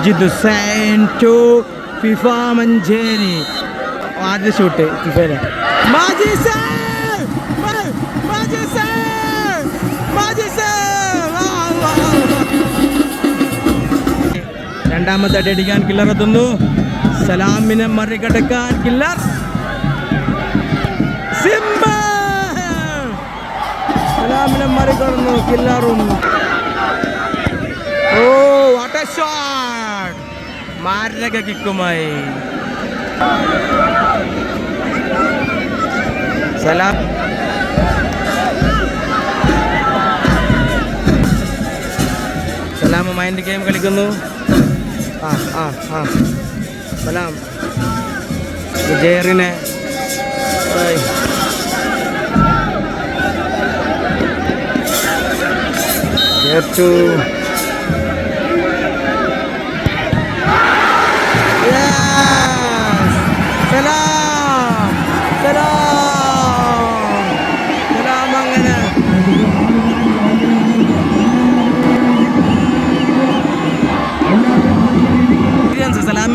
Majid Hussain to FIFA Manjeri. ആദ്യ shoot ഫിഫയിലെ. രണ്ടാമത്തെ അടി അടിക്കാൻ കില്ലർ എത്തുന്നു. സലാമിനെ മറികടക്കാൻ കില്ലർ. സിംബ! സലാമിനെ മറികടന്നു. കില്ലറും വാട്ട് ഷോട്ട് മാരക കിക്കുമായി സലാം സലാം മൈൻഡ് ഗെയിം കളിക്കുന്നു ആ ആ ആ സലാം ജയറിനെ. ഏറ്റു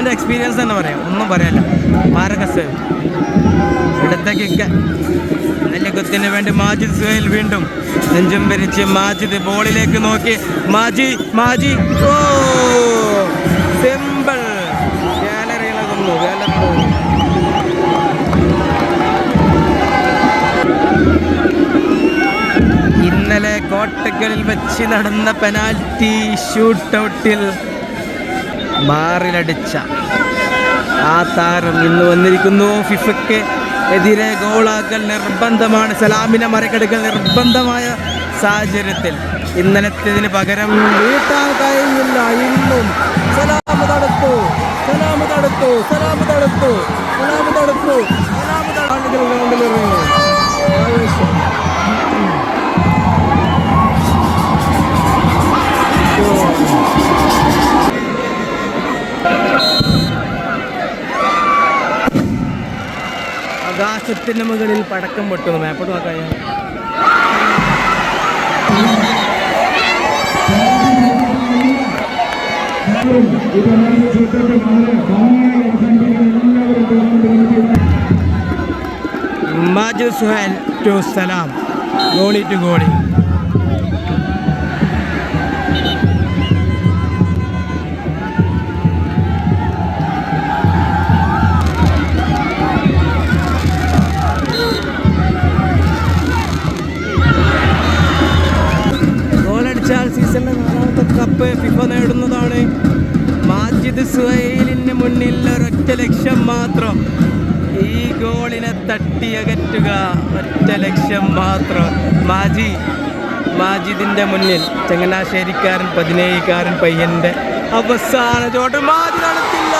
സലാമിന്റെ എക്സ്പീരിയൻസ് തന്നെ പറയാം. ഒന്നും പറയാല്ല മാരകസ് ഇടത്തേക്കൊക്കെ. കിക്ക് നല്ല കുത്തിന് വേണ്ടി മാജിദ് സുഹേൽ വീണ്ടും നെഞ്ചും പിരിച്ച് മാജിദ് ബോളിലേക്ക് നോക്കി. മാജി മാജി. ഓ! സിമ്പിൾ ഗാലറി ഗാലറി ഇന്നലെ കോട്ടക്കലിൽ വെച്ച് നടന്ന പെനാൽറ്റി ഷൂട്ടൗട്ടിൽ മാറിലടിച്ച ആ താരം ഇന്ന് വന്നിരിക്കുന്നു. ഫിഫയ്ക്ക് എതിരെ ഗോളാക്കൽ നിർബന്ധമാണ്. സലാമിനെ മറികടക്കൽ നിർബന്ധമായ സാഹചര്യത്തിൽ. ഇന്നലത്തേതിന് പകരം വീട്ടാൻ കഴിയുന്നില്ല ഇന്നും ആകാശത്തിന് മുകളിൽ പടക്കം പൊട്ടുന്നു. മാപ്പോട്ട് നോക്കാം Maju Suhail to Salam goalie to goalie ഗോളടിച്ചാൽ സീസണിലെ നാലാമത്തെ കപ്പ് ഫിഫ നേടുന്നതാണ്. മാജിദ് സുഹൈലിന് മുന്നിൽ ഒരൊറ്റ ലക്ഷ്യം മാത്രം. ഈ ഗോളിനെ തട്ടിയകറ്റുക. ഒറ്റ ലക്ഷ്യം മാത്രം. മാജി മാജിദിന്റെ മുന്നിൽ ചങ്ങനാശ്ശേരിക്കാരൻ പതിനേഴുകാരൻ പയ്യന്റെ അവസാന ചോട്ട്. മാജി നടത്തില്ല.